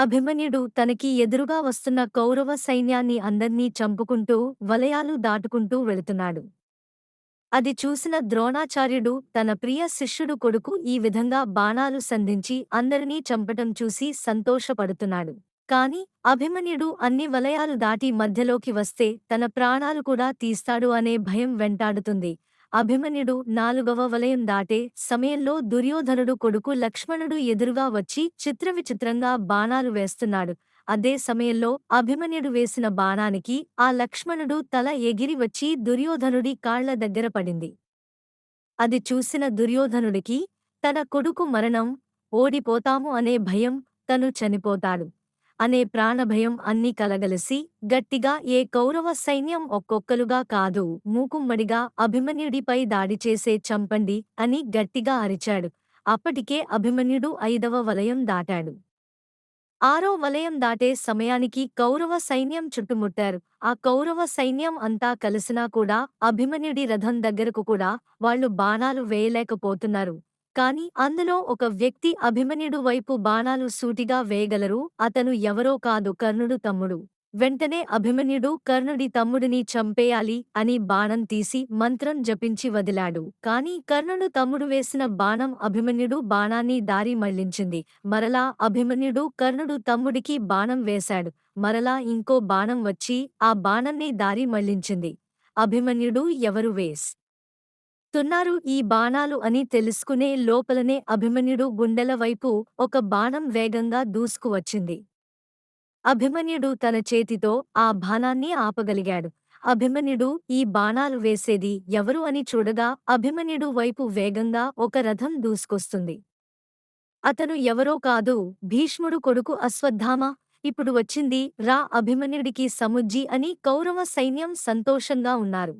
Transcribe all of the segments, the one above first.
అభిమన్యుడు తనకి ఎదురుగా వస్తున్న కౌరవ సైన్యాన్ని అందర్నీ చంపుకుంటూ వలయాలు దాటుకుంటూ వెళుతున్నాడు. అది చూసిన ద్రోణాచార్యుడు తన ప్రియ శిష్యుడు కొడుకు ఈ విధంగా బాణాలు సంధించి అందరినీ చంపటం చూసి సంతోషపడుతున్నాడు. కాని అభిమన్యుడు అన్ని వలయాలు దాటి మధ్యలోకి వస్తే తన ప్రాణాలు కూడా తీస్తాడు అనే భయం వెంటాడుతుంది. అభిమన్యుడు నాలుగవ వలయం దాటే సమయంలో దుర్యోధనుడు కొడుకు లక్ష్మణుడు ఎదురుగా వచ్చి చిత్రవిచిత్రంగా బాణాలు వేస్తున్నాడు. అదే సమయంలో అభిమన్యుడు వేసిన బాణానికి ఆ లక్ష్మణుడు తల ఎగిరి వచ్చి దుర్యోధనుడి కాళ్ళ దగ్గర పడింది. అది చూసిన దుర్యోధనుడికి తన కొడుకు మరణం ఓడిపోతాము అనే భయం తను చనిపోతాడు. అనే ప్రాణభయం అన్నీ కలగలిసి గట్టిగా ఏ కౌరవ సైన్యం ఒక్కొక్కలుగా కాదు మూకుమ్మడిగా అభిమన్యుడిపై దాడి చేసే చంపండి అని గట్టిగా అరిచాడు. అప్పటికే అభిమన్యుడు ఐదవ వలయం దాటాడు. ఆరో వలయం దాటే సమయానికి కౌరవ సైన్యం చుట్టుముట్టారు. ఆ కౌరవ సైన్యం అంతా కలిసినా కూడా అభిమన్యుడి రథం దగ్గరకు కూడా వాళ్ళు బాణాలు వేయలేకపోతున్నారు. కాని అందులో ఒక వ్యక్తి అభిమన్యుడు వైపు బాణాలు సూటిగా వేయగలరు అతను ఎవరో కాదు కర్ణుడు తమ్ముడు. వెంటనే అభిమన్యుడు కర్ణుడి తమ్ముడిని చంపేయాలి అని బాణం తీసి మంత్రం జపించి వదిలాడు. కాని కర్ణుడు తమ్ముడు వేసిన బాణం అభిమన్యుడు బాణాన్ని దారి మళ్ళించింది. మరలా అభిమన్యుడు కర్ణుడు తమ్ముడికి బాణం వేశాడు. మరలా ఇంకో బాణం వచ్చి ఆ బాణాన్ని దారి మళ్ళించింది. అభిమన్యుడు ఎవరు వేస్ తున్నారు ఈ బాణాలు అని తెలుసుకునే లోపలనే అభిమన్యుడు గుండెల వైపు ఒక బాణం వేగంగా దూసుకువచ్చింది. అభిమన్యుడు తన చేతితో ఆ బాణాన్ని ఆపగలిగాడు. అభిమన్యుడు ఈ బాణాలు వేసేది ఎవరు అని చూడగా అభిమన్యుడు వైపు వేగంగా ఒక రథం దూసుకొస్తుంది. అతను ఎవరో కాదు భీష్ముడు కొడుకు అశ్వత్థామ. ఇప్పుడు వచ్చింది రా అభిమన్యుడికి సముజ్జి అని కౌరవ సైన్యం సంతోషంగా ఉన్నారు.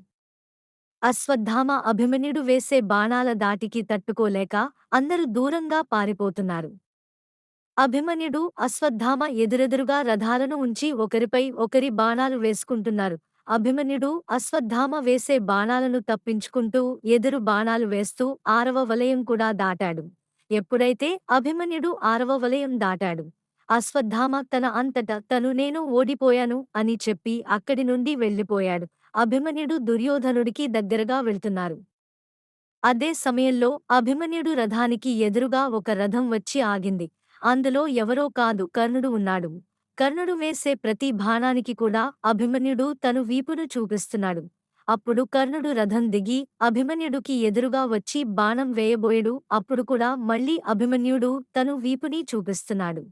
అశ్వత్థామ అభిమన్యుడు వేసే బాణాల దాటికి తట్టుకోలేక అందరూ దూరంగా పారిపోతున్నారు. అభిమన్యుడు అశ్వత్థామ ఎదురెదురుగా రథాలను ఉంచి ఒకరిపై ఒకరి బాణాలు వేసుకుంటున్నారు. అభిమన్యుడు అశ్వత్థామ వేసే బాణాలను తప్పించుకుంటూ ఎదురు బాణాలు వేస్తూ ఆరవ వలయం కూడా దాటాడు. ఎప్పుడైతే అభిమన్యుడు ఆరవ వలయం దాటాడు. అశ్వత్థామ తన అంతట తను నేను ఓడిపోయాను అని చెప్పి అక్కడి నుండి వెళ్ళిపోయాడు. అభిమన్యుడు దుర్యోధనుడికి దగ్గరగా వెళ్తున్నారు. అదే సమయంలో అభిమన్యుడు రథానికి ఎదురుగా ఒక రథం వచ్చి ఆగింది. అందులో ఎవరో కాదు కర్ణుడు ఉన్నాడు. కర్ణుడు వేసే ప్రతి బాణానికి కూడా అభిమన్యుడు తను వీపును చూపిస్తున్నాడు. అప్పుడు కర్ణుడు రథం దిగి అభిమన్యుడికి ఎదురుగా వచ్చి బాణం వేయబోయడు. అప్పుడు కూడా మళ్ళీ అభిమన్యుడు తను వీపుని చూపిస్తున్నాడు.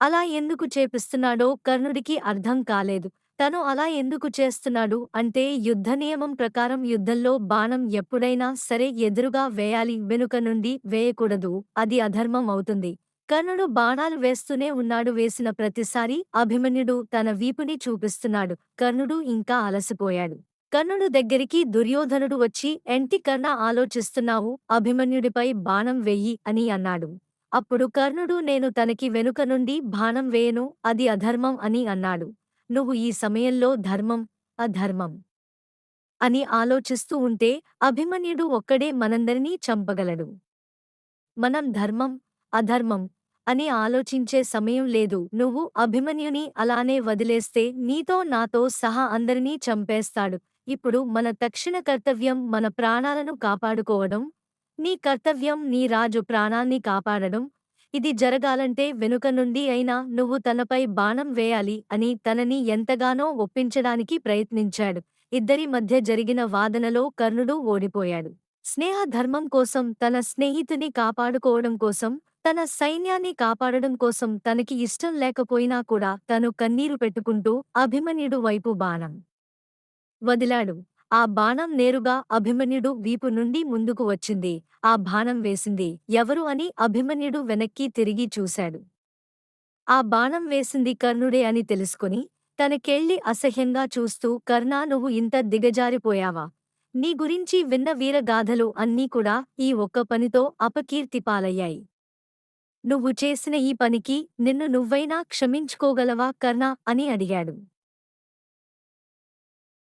అలా ఎందుకు చేపిస్తున్నాడో కర్ణుడికి అర్థం కాలేదు. తను అలా ఎందుకు చేస్తున్నాడు అంటే యుద్ధ నియమం ప్రకారం యుద్ధంలో బాణం ఎప్పుడైనా సరే ఎదురుగా వేయాలి వెనుక నుండి వేయకూడదు. అది అధర్మం అవుతుంది. కర్ణుడు బాణాలు వేస్తూనే ఉన్నాడు వేసిన ప్రతిసారి అభిమన్యుడు తన వీపుని చూపిస్తున్నాడు. కర్ణుడు ఇంకా అలసిపోయాడు. కర్ణుడు దగ్గరికి దుర్యోధనుడు వచ్చి ఎంటి కర్ణ ఆలోచిస్తున్నావు? అభిమన్యుడిపై బాణం వెయ్యి అని అన్నాడు. అప్పుడు కర్ణుడు నేను తనకి వెనుక నుండి బాణం వేయను అది అధర్మం అని అన్నాడు. నువ్వు ఈ సమయంలో ధర్మం అధర్మం అని ఆలోచిస్తూ ఉంటే అభిమన్యుడు ఒక్కడే మనందరినీ చంపగలడు. మనం ధర్మం అధర్మం అని ఆలోచించే సమయం లేదు. నువ్వు అభిమన్యుని అలానే వదిలేస్తే నీతో నాతో సహా అందరినీ చంపేస్తాడు. ఇప్పుడు మన తక్షణ కర్తవ్యం మన ప్రాణాలను కాపాడుకోవడం నీ కర్తవ్యం నీ రాజు ప్రాణాన్ని కాపాడడం. ఇది జరగాలంటే వెనుక నుండి అయినా నువ్వు తనపై బాణం వేయాలి అని తనని ఎంతగానో ఒప్పించడానికి ప్రయత్నించాడు. ఇద్దరి మధ్య జరిగిన వాదనలో కర్ణుడు ఓడిపోయాడు. స్నేహ ధర్మం కోసం తన స్నేహితుని కాపాడుకోవడం కోసం తన సైన్యాన్ని కాపాడడం కోసం తనకి ఇష్టం లేకపోయినా కూడా తను కన్నీరు పెట్టుకుంటూ అభిమన్యుడు వైపు బాణం వదిలాడు. ఆ బాణం నేరుగా అభిమన్యుడు వీపు నుండి ముందుకు వచ్చింది. ఆ బాణం వేసింది. ఎవరు అని అభిమన్యుడు వెనక్కి తిరిగి చూశాడు. ఆ బాణం వేసింది కర్ణుడే అని తెలుసుకుని తనకెళ్ళి అసహ్యంగా చూస్తూ కర్ణా నువ్వు ఇంత దిగజారిపోయావా? నీ గురించి విన్న వీరగాథలు అన్నీ కూడా ఈ ఒక్క పనితో అపకీర్తి పాలయ్యాయి. నువ్వు చేసిన ఈ పనికి నిన్ను నువ్వైనా క్షమించుకోగలవా కర్ణా అని అడిగాడు.